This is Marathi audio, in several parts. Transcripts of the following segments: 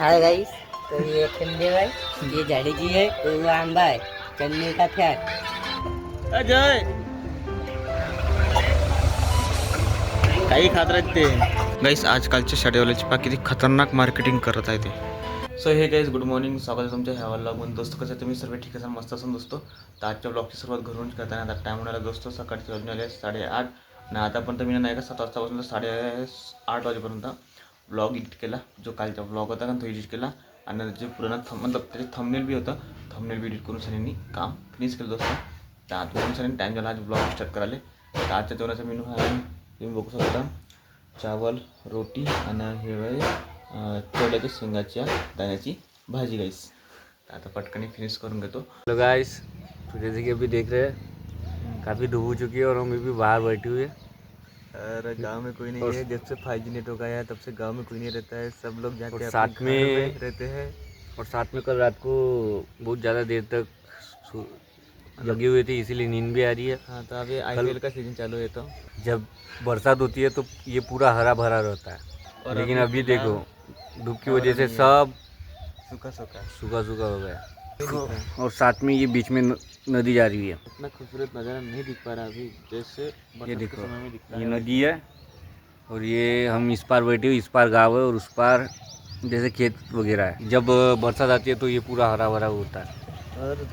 हाय गाइस तो ये खंडे है ये झाड़ीजी है और वो आंबा है चन्नी का फॅट अजय काही खात राहत ते. गाईस आजकालच्या शाळेवाल्याची पा किती खतरनाक मार्केटिंग करत आहे ते. सो हे गाईज गुड मॉर्निंग स्वागत आहे तुमच्या ह्या ब्लॉगमध्ये दोस्त कसं आहे तुम्ही? सर्व ठीक असाल मस्त असून दोस्तो. तर आजच्या ब्लॉगची सुरुवात घरून करताना आता टाईम होण्याला दोस्तो. सकाळचे वाजून आले साडेआठ. आणि आतापर्यंत मी नाही का सात वाजतापासून साडे आठ वाजेपर्यंत. ब्लॉग एडिट केला जो कालचा ब्लॉग होता का तो एडिट केला. आणि जे पूर्ण थम मतलब त्याचे थंबनेल बी होतं. थंबनेल बी एडिट करून सनींनी काम फिनिश केलं दोस्त. तर आजपासून सनी टाईम झाला आज ब्लॉग स्टार्ट करायला. तर आजच्या जेवणाचा मेनू आहे तुम्ही बघू शकता. चावल रोटी आणि हे आहे अं, शेंगाच्या दाण्याची भाजी गाईस आता पटकन फिनिश करून घेतो. हेलो गाइस तो जैसे कि अभी देख रहे हैं. काफ़ी धूप हो चुकी है और हम अभी बाहर बैठे हुए हैं. अरे गाँव में कोई नहीं है जब से फाइव जी नेटवर्क आया तब से गाँव में कोई नहीं रहता है। सब लोग जाके और साथ में- रहते हैं। और साथ में कल रात को बहुत ज़्यादा देर तक जगे हुए थे इसीलिए नींद भी आ रही है। हाँ तो अभी आईपीएल का सीज़न चालू है तो। जब बरसात होती है तो ये पूरा हरा भरा रहता है। और लेकिन अभी देखो धूप की वजह से सब सूखा सूखा सूखा सूखा हो गया। और साथ में ये बीच में नदी जा रही है। इतना खूबसूरत नज़ारा नहीं दिख पा रहा अभी जैसे ये देखो ये नदी है और ये हम इस पार बैठे हुए इस पार गाँव है और उस पार जैसे खेत वगैरह है। जब बरसात आती है तो ये पूरा हरा भरा होता है। और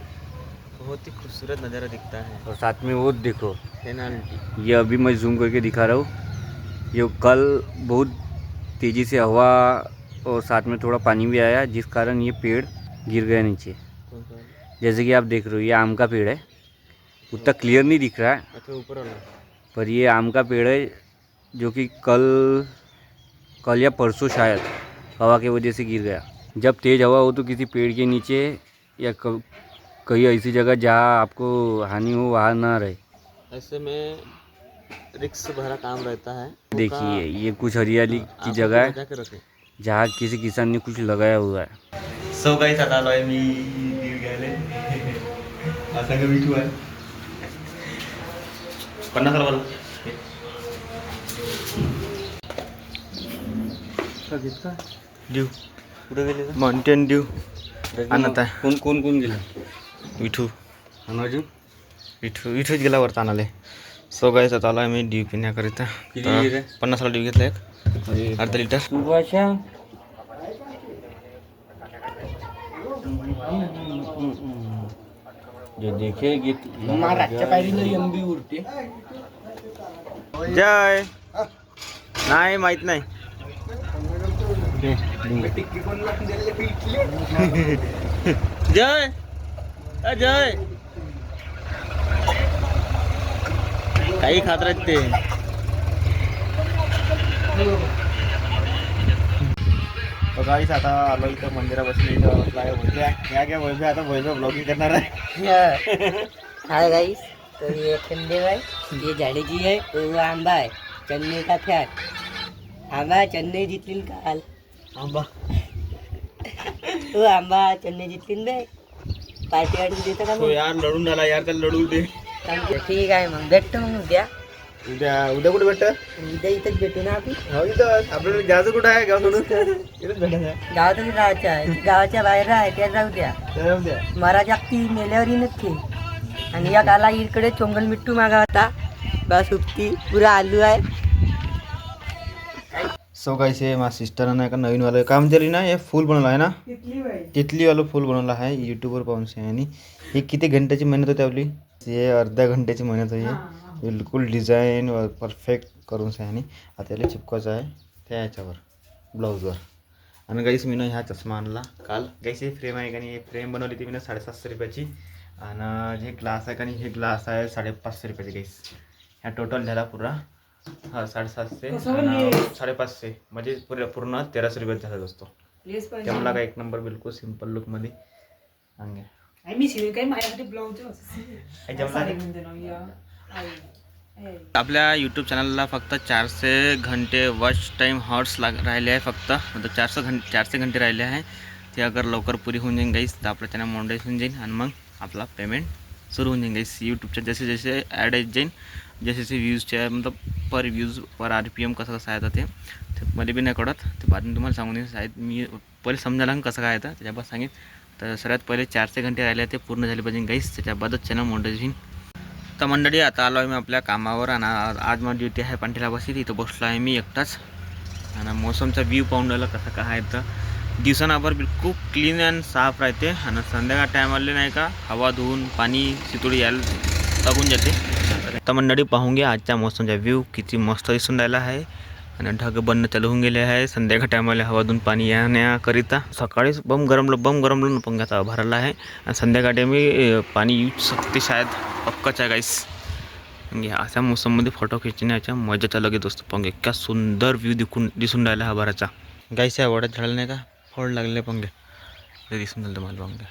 बहुत ही खूबसूरत नज़ारा दिखता है। और साथ में वो देखो पेनाल्टी। ये अभी मैं जूम करके दिखा रहा हूँ। ये कल बहुत तेज़ी से हवा और साथ में थोड़ा पानी भी आया जिस कारण ये पेड़ गिर गया नीचे। जैसे कि आप देख रहे हो ये आम का पेड़ है। उतना क्लियर नहीं दिख रहा है। अच्छा ऊपर वाला। पर ये आम का पेड़ है जो कि कल कल या परसों शायद हवा की वजह से गिर गया। जब तेज़ हवा हो तो किसी पेड़ के नीचे या कहीं ऐसी जगह जहाँ आपको हानि हो वहाँ ना रहे। ऐसे में रिक्स भरा काम रहता है। देखिए ये कुछ हरियाली की जगह है जहाँ किसी किसान ने कुछ लगाया हुआ है। सो आता आलोय मी असा का मिठू आहे पन्नास रुपयाला ड्यू कुठे गेले? माउंटेन ड्यू आणत आहे कोण कोण कोण गेलं विठू आणि अजून विठू विठूच गेला वरता आणाले सो गाईस आता मी ड्यू पिण्याकरिता? पन्नासला ड्यू घेतला एक? अर्धा लिटर। जे देखेगी एमबी उरते जय। नाही माहीत नाही. जय. अजय काही खात राहत ते. गाईच आता आलो इथं मंदिरापासून इथं बसला आहे या क्या वैभ्या आता वैभव ब्लॉगिंग करणार आहे. हाय गाइस तो ये खंडे है ये झाड़ीजी है और वो आंबा है चन्नी का फॅट आंबा चन्नी जितलीन काल. आंबा. हो आंबा चन्नी जितलीन बे पार्टी वाटी देतो का तो मग? यार लढून झाला यार त्याला लढू दे. ठीक आहे मग भेटतो मग उद्या. उद्या उद्या कुठे भेटत उद्या इथंच भेटू ना आपण. हो इथं. आपल्याला जायचं कुठं आहे गाव सोडून? इथंच भेटायचं गावातच राहायचं आहे. गावाच्या बाहेर आहे त्या जाऊ द्या. आहे उद्या महाराज अगदी मेल्यावरही नक्की आणि या गाला इकडे चोंगल मिट्टू मागा होता. बस उपती पुरा आलू आहे. सो काय से माझ्या सिस्टरनं नाही का नवीन वाला काम दिली ना हे फुल बनवलं आहे ना? तिथली वालं फुल बनवलं आहे यूट्यूबवर पाहून. से आणि ही किती घंट्याची मेहनत होती आपली? हे अर्ध्या घंट्याची मेहनत होती. बिलकुल डिझाईन परफेक्ट करून से आणि आता याला चिपकायचं आहे त्या ह्याच्यावर ब्लाऊजवर. आणि गाईस मी ना ह्या चष्मा आणला काल. गाईस हे फ्रेम आहे का नाही? हे फ्रेम बनवली ती मी ना साडेसातशे रुपयाची. आणि जे ग्लास आहे का नाही? हे ग्लास आहे साडेपाचशे रुपयाचे गाईस ह्या टोटल झाला पुरा हा साडेसातशे आणि साडेपाचशे. म्हणजे पुरे पूर्ण तेराशे रुपयात झाला असतो ते मला काय एक नंबर बिलकुल सिंपल लुकमध्ये अंगे मी शिवे काही माझ्यासाठी ब्लाऊज आपल्या यूट्यूब चॅनलला फक्त चारशे घंटे वॉच टाईम हॉर्स लाग राहिले आहे फक्त. मतलब चारशे घंटे चारशे घंटे राहिले आहे. ते अगर लवकर पुरी होऊन जाईन गाईस तर आपलं चॅनल मोंडाईज होऊन जाईन आणि मग आपला पेमेंट सुरू होऊन जाईल गाईस यूट्यूबच्या जसे जसे ॲड येत जाईन जसे जसे व्ह्यूजचे मतलब per views per R P M कसं कसं आहे ते ते मला बी नाही कळत. ते बातमी तुम्हाला सांगून देईन. मी पहिले समजायला कसं काय येतं त्याच्याबाबत सांगेन. तर सर्वात पहिले चारशे घंटे राहिले ते पूर्ण झाले पाहिजे गाईस त्याच्याबादच चॅनल मोठं तर मंडळी आता आलो आहे मी आपल्या कामावर आणि आज माझी ड्युटी आहे पांठीला बसी इथं बसलो आहे मी एकटाच. आणि मोसमचा व्ह्यू पाहून राहिला कसं काय आहे तर. दिवसानाभर बिलकुल क्लीन अँड साफ राहते. आणि संध्याकाळ टाईम आले नाही का हवा धुवून पाणी शितोडी यायला लागून जाते. तर मंडळी पाहून घ्या आजच्या मोसमचा व्ह्यू किती मस्त दिसून राहिला आहे. आणि ढग बनणं चालू होऊन गेले आहे. संध्याकाळ टायमाला हवा पाणी येण्याकरिता सकाळीच बम गरमलं बम गरमलं पंख्याचा भरला आहे. आणि संध्याकाळी मी पाणी येऊ शकते शायद पक्काच आहे गाईस घ्या अशा मोसममध्ये फोटो खिचण्याच्या मजाचा लगेच असतो पंगे. इतका सुंदर व्ह्यू दिखून दिसून राहिला हा भराचा. गाईस या वड्यात झाडाला नाही का? फळ लागले पंगे. ते दिसून राहिलं तुम्हाला पंगे.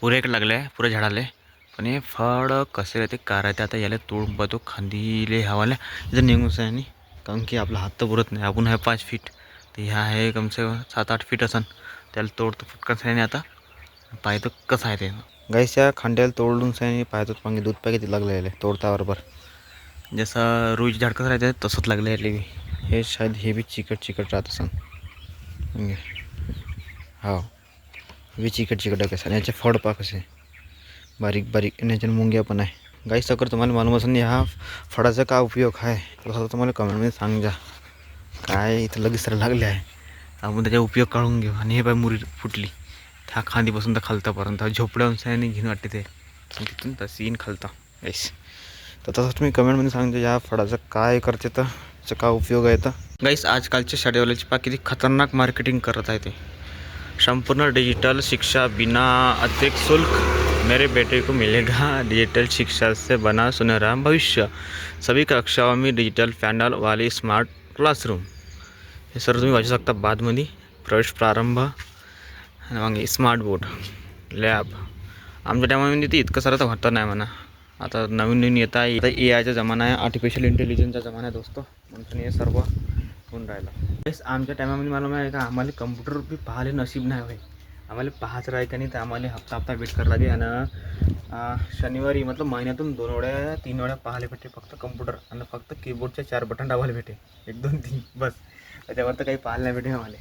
पुरे एक लागले आहे पुरे झाडाले. पण हे फळ कसे राहते का राहते आता याला तोडून पाहतो खांदीले हवाल्या इथं निघून आहे आणि कारण की आपला हात तर पुरत नाही. आपण आहे पाच फीट तर ह्या आहे कमसे कम सात आठ फीट असन. त्याला तोडतो फटकन सायने आता. पाहतो कसं आहे ते. गाईच्या खांड्याला तोडून सायने पाहतो पंगे दूध पॅकेट लागले तोडता बरोबर. जसं रुईची झाड कसं राहते तसंच लागलं आहे. हे शायद हे बी चिकट चिकट राहत असन. हो. हे. चिकट चिकट आहे कसं याचे फळ पा कसे बारीक बारीक. आणि याच्यात मुंग्या पण आहे. गाईस अगर तुम्हाला मालूम असेल ह्या फळाचा काय उपयोग आहे तसं तुम्हाला कमेंटमध्ये सांग जा। काय इथं लगेच लागले आहे। आपण त्याचा उपयोग काढून घेऊ. आणि हे बाय मुरी फुटली. त्या खांदीपासून तर खालतापर्यंत. झोपड्या सायने घेऊन वाटते ते. तिथून तर सीन खालता. येस तर तसं तुम्ही कमेंटमध्ये सांगतो या फळाचं काय करते तर त्याचा काय उपयोग आहे तर. गाईस आजकालच्या शाळेवाल्याची पा किती खतरनाक मार्केटिंग करत आहे ते. संपूर्ण डिजिटल शिक्षा बिना अतिरिक्त शुल्क मेरे बेटे को मिलेगा डिजिटल शिक्षा से बना सुनहरा भविष्य। सभी कक्षाओं में डिजिटल पॅनल वाली स्मार्ट क्लासरूम। हे सर तुम्ही वाचू शकता बादमध्ये प्रवेश प्रारंभ। मग स्मार्ट बोर्ड। लॅब। आमच्या टायमामध्ये ते इतकं सारं तर होतं नाही म्हणा आता नवीन नवीन येत आहे आता ए आयचा जमाना आहे आर्टिफिशियल इंटेलिजन्सचा जमाना आहे दोस्तो। म्हणून हे सर्व होऊन राहिलं। बेस आमच्या टायमामध्ये मला माहिती आहे का आम्हाला कम्प्युटर बी पाहिले नशीब नाही होय आम्हाला पाहायचं राहील का नाही. तर आम्हाला हप्ता हप्ता वेट करावं लागेल. आणि शनिवारी मतलब महिन्यातून दोन वेळा तीन वेळा पाहायला भेटे फक्त कम्प्युटर आणि फक्त कीबोर्डचे चार बटन दाबायला भेटे एक दोन तीन. बस. त्याच्यावर तर काही पाहायला नाही भेटे आम्हाला.